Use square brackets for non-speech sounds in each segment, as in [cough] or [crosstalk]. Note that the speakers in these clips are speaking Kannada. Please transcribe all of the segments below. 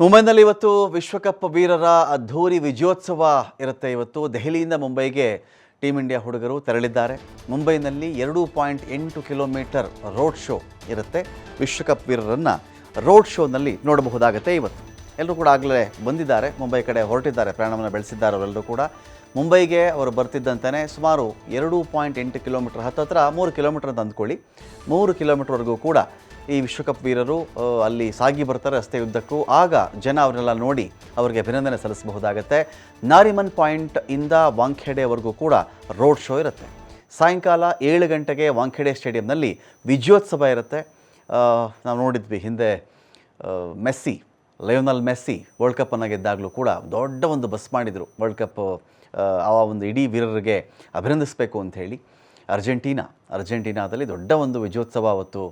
ಮುಂಬೈನಲ್ಲಿ ಇವತ್ತು ವಿಶ್ವಕಪ್ ವೀರರ ಅದ್ಧೂರಿ ವಿಜಯೋತ್ಸವ ಇರುತ್ತೆ. ಇವತ್ತು ದೆಹಲಿಯಿಂದ ಮುಂಬೈಗೆ ಟೀಮ್ ಇಂಡಿಯಾ ಹುಡುಗರು ತೆರಳಿದ್ದಾರೆ. ಮುಂಬೈನಲ್ಲಿ ಎರಡು ಪಾಯಿಂಟ್ ಎಂಟು ಕಿಲೋಮೀಟರ್ ರೋಡ್ ಶೋ ಇರುತ್ತೆ. ವಿಶ್ವಕಪ್ ವೀರರನ್ನು ರೋಡ್ ಶೋನಲ್ಲಿ ನೋಡಬಹುದಾಗುತ್ತೆ ಇವತ್ತು. ಎಲ್ಲರೂ ಕೂಡ ಆಗಲೇ ಬಂದಿದ್ದಾರೆ. ಮುಂಬೈ ಕಡೆ ಹೊರಟಿದ್ದಾರೆ. ಪ್ರಯಾಣವನ್ನು ಬೆಳೆಸಿದ್ದಾರೆ ಅವರೆಲ್ಲರೂ ಕೂಡ. ಮುಂಬೈಗೆ ಅವರು ಬರ್ತಿದ್ದಂತೆಯೇ ಸುಮಾರು ಎರಡು ಪಾಯಿಂಟ್ ಎಂಟು ಕಿಲೋಮೀಟರ್ ಹತ್ತತ್ರ ಮೂರು ಕಿಲೋಮೀಟರ್ ಅಂತ ಅಂದ್ಕೊಳ್ಳಿ ಮೂರು ಕಿಲೋಮೀಟ್ರ್ವರೆಗೂ ಕೂಡ ಈ ವಿಶ್ವಕಪ್ ವೀರರು ಅಲ್ಲಿ ಸಾಗಿ ಬರ್ತಾರೆ ರಸ್ತೆ ಉದ್ದಕ್ಕೂ ಆಗ ಜನ ಅವರೆಲ್ಲ ನೋಡಿ ಅವರಿಗೆ ಅಭಿನಂದನೆ ಸಲ್ಲಿಸಬಹುದಾಗತ್ತೆ. ನಾರಿಮನ್ ಪಾಯಿಂಟ್ ಇಂದ ವಾಂಖೇಡೆವರೆಗೂ ಕೂಡ ರೋಡ್ ಶೋ ಇರುತ್ತೆ. ಸಾಯಂಕಾಲ ಏಳು ಗಂಟೆಗೆ ವಾಂಖೇಡೆ ಸ್ಟೇಡಿಯಂನಲ್ಲಿ ವಿಜಯೋತ್ಸವ ಇರುತ್ತೆ. ನಾವು ನೋಡಿದ್ವಿ ಹಿಂದೆ ಮೆಸ್ಸಿ ಲಯೋನಲ್ ಮೆಸ್ಸಿ ವರ್ಲ್ಡ್ ಕಪ್ಪನ್ನು ಗೆದ್ದಾಗಲೂ ಕೂಡ ದೊಡ್ಡ ಒಂದು ಬಸ್ ಮಾಡಿದರು. ವರ್ಲ್ಡ್ ಕಪ್ ಆ, ಒಂದು ಇಡೀ ವೀರರಿಗೆ ಅಭಿನಂದಿಸಬೇಕು ಅಂಥೇಳಿ ಅರ್ಜೆಂಟೀನಾ ಅರ್ಜೆಂಟೀನಾದಲ್ಲಿ ದೊಡ್ಡ ಒಂದು ವಿಜಯೋತ್ಸವ ಅವತ್ತು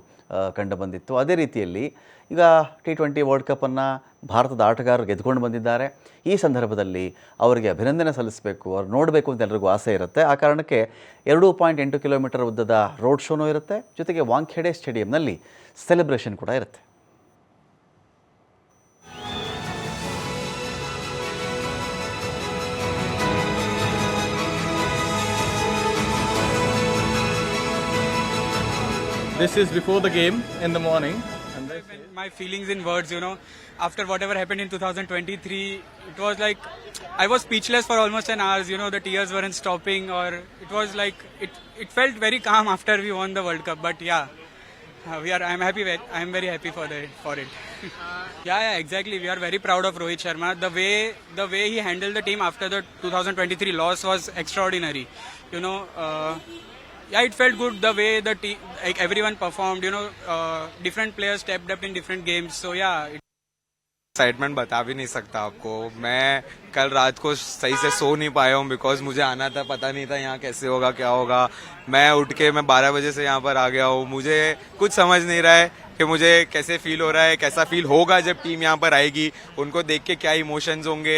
ಕಂಡು ಬಂದಿತ್ತು. ಅದೇ ರೀತಿಯಲ್ಲಿ ಈಗ ಟಿ ಟ್ವೆಂಟಿ ವರ್ಲ್ಡ್ ಕಪ್ಪನ್ನು ಭಾರತದ ಆಟಗಾರರು ಗೆದ್ದುಕೊಂಡು ಬಂದಿದ್ದಾರೆ. ಈ ಸಂದರ್ಭದಲ್ಲಿ ಅವರಿಗೆ ಅಭಿನಂದನೆ ಸಲ್ಲಿಸಬೇಕು ಅವ್ರು ನೋಡಬೇಕು ಅಂತ ಎಲ್ರಿಗೂ ಆಸೆ ಇರುತ್ತೆ. ಆ ಕಾರಣಕ್ಕೆ ಎರಡು ಪಾಯಿಂಟ್ ಎಂಟು ಕಿಲೋಮೀಟರ್ ಉದ್ದದ ರೋಡ್ ಶೋನೂ ಇರುತ್ತೆ. ಜೊತೆಗೆ ವಾಂಖೇಡೆ ಸ್ಟೇಡಿಯಂನಲ್ಲಿ ಸೆಲೆಬ್ರೇಷನ್ ಕೂಡ ಇರುತ್ತೆ. This is before the game in the morning. My feelings in words, you know. After whatever happened in 2023, it was like I was speechless for almost an hour. You know, the tears weren't stopping, or it was like it. It felt very calm after we won the World Cup. But yeah, uh, we are. I'm happy. I'm very happy for the for it. [laughs] yeah, yeah, exactly. We are very proud of Rohit Sharma. The way the way he handled the team after the 2023 loss was extraordinary. You know. Uh, yeah, it felt good the way the team, like everyone performed. You know, uh, different players stepped up in different games. So yeah, it, excitement बता भी नहीं सकता आपको मैं कल रात को सही से सो नहीं पाया हूँ बिकॉज़ मुझे आना था पता नहीं था यहाँ कैसे होगा क्या होगा मैं उठ के मैं 12 बजे से यहाँ पर आ गया हूँ मुझे कुछ समझ नहीं रहा है कि मुझे कैसे फील हो रहा है कैसा फील होगा जब टीम यहाँ पर आएगी उनको देख के क्या इमोशंस होंगे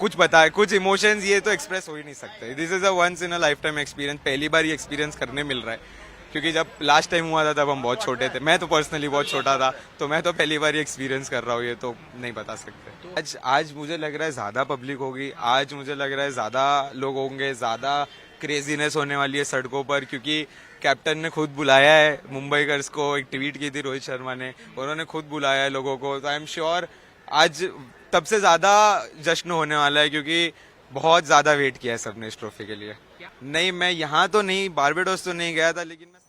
कुछ बता कुछ इमोशंस ये तो एक्सप्रेस हो ही नहीं सकते। This is a once in a lifetime experience पहली बार ये एक्सपीरियंस करने मिल रहा है। क्योंकि जब लास्ट टाइम हुआ था, तब हम बहुत छोटे थे। मैं तो पर्सनली बहुत छोटा था तो मैं तो पहली बार ये एक्सपीरियंस कर रहा हूँ, ये तो नहीं बता सकते। आज आज मुझे लग रहा है ज़्यादा पब्लिक होगी। आज मुझे लग रहा है ज़्यादा लोग होंगे, ज़्यादा क्रेजीनेस होने वाली है सड़कों पर। क्योंकि कैप्टन ने खुद बुलाया है मुंबईकर्स को, एक ट्वीट की थी रोहित शर्मा ने। उन्होंने खुद बुलाया है लोगों को। तो आई एम श्योर आज तब से ज़्यादा जश्न होने वाला है क्योंकि बहुत ज़्यादा वेट किया है सबने इस ट्रॉफी के लिए। नहीं मैं यहाँ तो नहीं बारबेडोस तो नहीं गया था लेकिन मैं